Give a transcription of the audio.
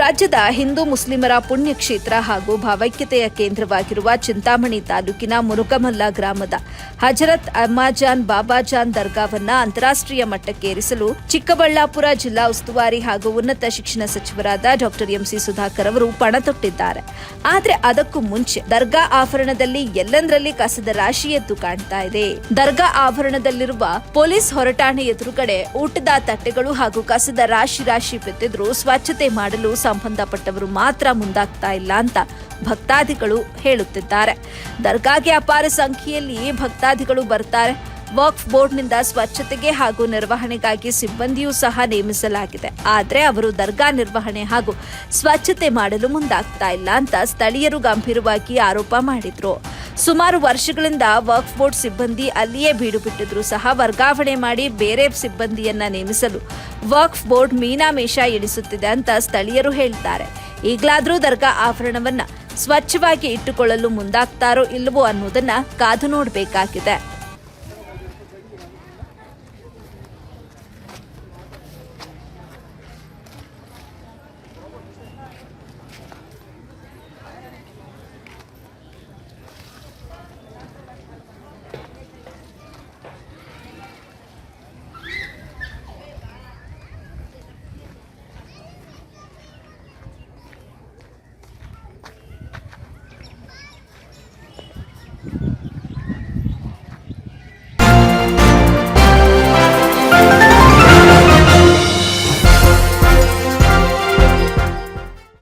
ರಾಜ್ಯದ ಹಿಂದೂ ಮುಸ್ಲಿಮರ ಪುಣ್ಯಕ್ಷೇತ್ರ ಹಾಗೂ ಭಾವೈಕ್ಯತೆಯ ಕೇಂದ್ರವಾಗಿರುವ ಚಿಂತಾಮಣಿ ತಾಲೂಕಿನ ಮುರುಗಮಲ್ಲ ಗ್ರಾಮದ ಹಜರತ್ ಅಮ್ಮಾಜಾನ್ ಬಾಬಾಜಾನ್ ದರ್ಗಾವನ್ನ ಅಂತಾರಾಷ್ಟ್ರೀಯ ಮಟ್ಟಕ್ಕೇರಿಸಲು ಚಿಕ್ಕಬಳ್ಳಾಪುರ ಜಿಲ್ಲಾ ಉಸ್ತುವಾರಿ ಹಾಗೂ ಉನ್ನತ ಶಿಕ್ಷಣ ಸಚಿವರಾದ ಡಾಕ್ಟರ್ ಎಂಸಿ ಸುಧಾಕರ್ ಅವರು ಪಣ ತೊಟ್ಟಿದ್ದಾರೆ ಆದರೆ ಅದಕ್ಕೂ ಮುಂಚೆ ದರ್ಗಾ ಆವರಣದಲ್ಲಿ ಎಲ್ಲೆಂದರಲ್ಲಿ ಕಸದ ರಾಶಿ ಎದ್ದು ಕಾಣ್ತಾ ಇದೆ. ದರ್ಗಾ ಆವರಣದಲ್ಲಿರುವ ಪೊಲೀಸ್ ಹೊರಟಾಣೆ ಎದುರುಗಡೆ ಊಟದ ತಟ್ಟೆಗಳು ಹಾಗೂ ಕಸದ ರಾಶಿ ರಾಶಿ ಬಿದ್ದಿದ್ರು ಸ್ವಚ್ಛತೆ ಮಾಡಲು ಸಂಬಂಧಪಟ್ಟವರು ಮಾತ್ರ ಮುಂದಾಗ್ತಾ ಇಲ್ಲ ಅಂತ ಭಕ್ತಾದಿಗಳು ಹೇಳುತ್ತಿದ್ದಾರೆ. ದರ್ಗಾಗೆ ಅಪಾರ ಸಂಖ್ಯೆಯಲ್ಲಿ ಭಕ್ತಾದಿಗಳು ಬರ್ತಾರೆ. ವಕ್ಫ್ ಬೋರ್ಡ್ನಿಂದ ಸ್ವಚ್ಛತೆಗೆ ಹಾಗೂ ನಿರ್ವಹಣೆಗಾಗಿ ಸಿಬ್ಬಂದಿಯೂ ಸಹ ನೇಮಿಸಲಾಗಿದೆ. ಆದರೆ ಅವರು ದರ್ಗಾ ನಿರ್ವಹಣೆ ಹಾಗೂ ಸ್ವಚ್ಛತೆ ಮಾಡಲು ಮುಂದಾಗ್ತಾ ಇಲ್ಲ ಅಂತ ಸ್ಥಳೀಯರು ಗಂಭೀರವಾಗಿ ಆರೋಪ ಮಾಡಿದ್ರು. ಸುಮಾರು ವರ್ಷಗಳಿಂದ ವಕ್ಫ್ ಬೋರ್ಡ್ ಸಿಬ್ಬಂದಿ ಅಲ್ಲಿಯೇ ಬೀಡು ಬಿಟ್ಟಿದ್ರು ಸಹ ವರ್ಗಾವಣೆ ಮಾಡಿ ಬೇರೆ ಸಿಬ್ಬಂದಿಯನ್ನ ನೇಮಿಸಲು ವಕ್ಫ್ ಬೋರ್ಡ್ ಮೀನಾಮೇಷ ಎಣಿಸುತ್ತಿದೆ ಅಂತ ಸ್ಥಳೀಯರು ಹೇಳ್ತಾರೆ. ಈಗಲಾದರೂ ದರ್ಗಾ ಆವರಣವನ್ನ ಸ್ವಚ್ಛವಾಗಿ ಇಟ್ಟುಕೊಳ್ಳಲು ಮುಂದಾಗ್ತಾರೋ ಇಲ್ಲವೋ ಅನ್ನೋದನ್ನ ಕಾದು ನೋಡಬೇಕಾಗಿದೆ.